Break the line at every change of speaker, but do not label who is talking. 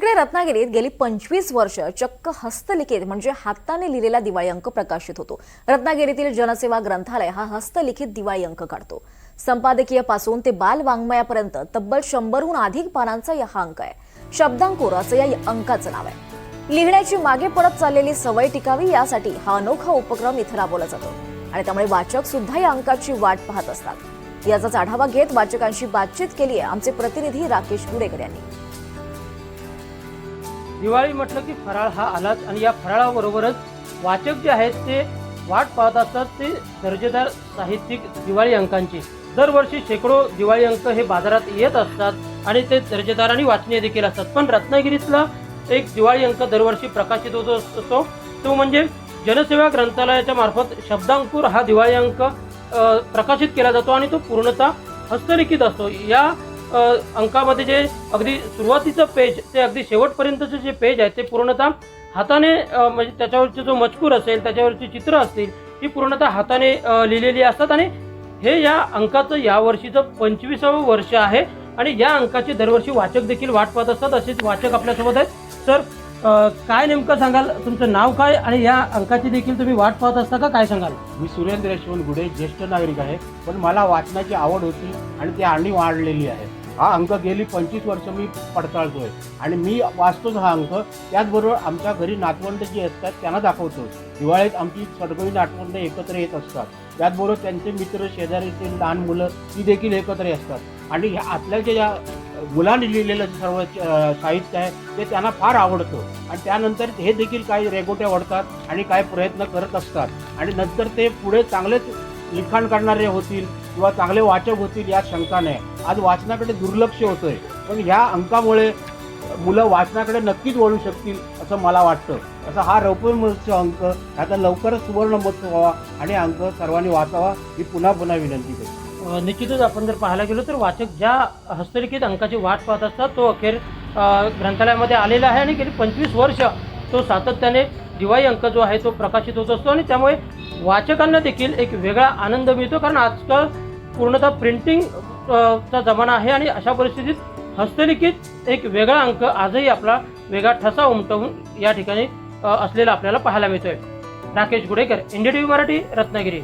तिकडे रत्नागिरीत गेली पंचवीस वर्ष चक्क हस्तलिखित म्हणजे हाताने लिहिलेला दिवाळी अंक प्रकाशित होतो. रत्नागिरीतील जनसेवा ग्रंथालय हा हस्तलिखित दिवाळी अंक काढतो. संपादकीयपासून ते बाल वाङ्मयापर्यंत तब्बल शंभरहून अधिक पानांचा या हा अंक आहे. शब्दांकोर असं या अंकाचं नाव आहे. लिहिण्याची मागे पडत चाललेली सवय टिकावी यासाठी हा अनोखा उपक्रम इथं राबवला जातो. आणि त्यामुळे वाचक सुद्धा या अंकाची वाट पाहत असतात. याचाच आढावा घेत वाचकांशी बातचीत केली आहे आमचे प्रतिनिधी राकेश गुडेकर यांनी.
दिवाळी म्हटलं की फराळ हा आलाच आणि या फराळाबरोबरच वाचक जे आहेत ते वाट पाहत असतात ते दर्जेदार साहित्यिक दिवाळी अंकांची. दरवर्षी शेकडो दिवाळी अंक हे बाजारात येत असतात आणि ते दर्जेदार आणि वाचनीय देखील असतात. पण रत्नागिरीतला एक दिवाळी अंक दरवर्षी प्रकाशित होत असतो. तो म्हणजे जनसेवा ग्रंथालयाच्या मार्फत शब्दांकुर हा दिवाळी अंक प्रकाशित केला जातो आणि तो पूर्णतः हस्तलिखित असतो. या अंकामध्ये जे अगदी सुरुवातीचं पेज ते अगदी शेवटपर्यंतचं जे पेज आहे ते पूर्णतः हाताने म्हणजे त्याच्यावरचे जो मजकूर असेल त्याच्यावरची चित्र असतील ती पूर्णतः हाताने लिहिलेली असतात. आणि हे या अंकाचं यावर्षीचं पंचवीसावं वर्ष आहे. आणि या अंकाचे दरवर्षी वाचक देखील वाट पाहत असतात. असेच वाचक आपल्यासोबत आहेत. सर काय नेमकं सांगाल? तुमचं नाव काय? आणि या अंकाची देखील तुम्ही वाट पाहत असता का? काय सांगाल?
मी सुरेंद्र यशवंत गुडे ज्येष्ठ नागरिक आहे. पण मला वाचनाची आवड होती आणि ती आणि वाढलेली आहे. हा अंक गेली पंचवीस वर्ष मी पडताळतोय. आणि मी वाचतोच हा अंक. त्याचबरोबर आमच्या घरी नातवंड जी असतात त्यांना दाखवतो दिवाळीत आमची सडगवी नातवंड एकत्र येत असतात. त्याचबरोबर त्यांचे मित्र शेजारीचे लहान मुलं ती देखील एकत्र असतात. आणि ह्या आतल्या ज्या मुलांनी लिहिलेलं सर्व साहित्य आहे ते त्यांना फार आवडतं. आणि त्यानंतर हे देखील काही रेगोट्या वाढतात आणि काही प्रयत्न करत असतात. आणि नंतर ते पुढे चांगलेच लिखाण करणारे होतील. किंवा चांगले वाचक होतील यात शंका नाही आज वाचनाकडे दुर्लक्ष होतंय. पण ह्या अंकामुळे मुलं वाचनाकडे नक्कीच वळू शकतील असं मला वाटतं. असं हा रौप्यमहोत्सव अंक. आता लवकरच सुवर्ण महोत्सव व्हावा आणि अंक सर्वांनी वाचावा ही पुन्हा पुन्हा विनंती करतो.
निश्चितच आपण जर पाहायला गेलो तर वाचक ज्या हस्तलिखित अंकाची वाट पाहत असतात तो अखेर ग्रंथालयामध्ये आलेला आहे आणि गेली पंचवीस वर्ष तो सातत्याने दिवाळी अंक जो आहे तो प्रकाशित होत असतो आणि त्यामुळे वाचकांना देखील एक वेगळा आनंद मिळतो. कारण आजकाल पूर्णतः प्रिंटिंग चा जमाना आहे आणि अशा परिस्थितीत हस्तलिखित एक वेगळा अंक आजही आपला वेगळा ठसा उमटवून या ठिकाणी असलेला आपल्याला पाहायला मिळतोय. राकेश गुडेकर एनडीटीव्ही मराठी रत्नागिरी.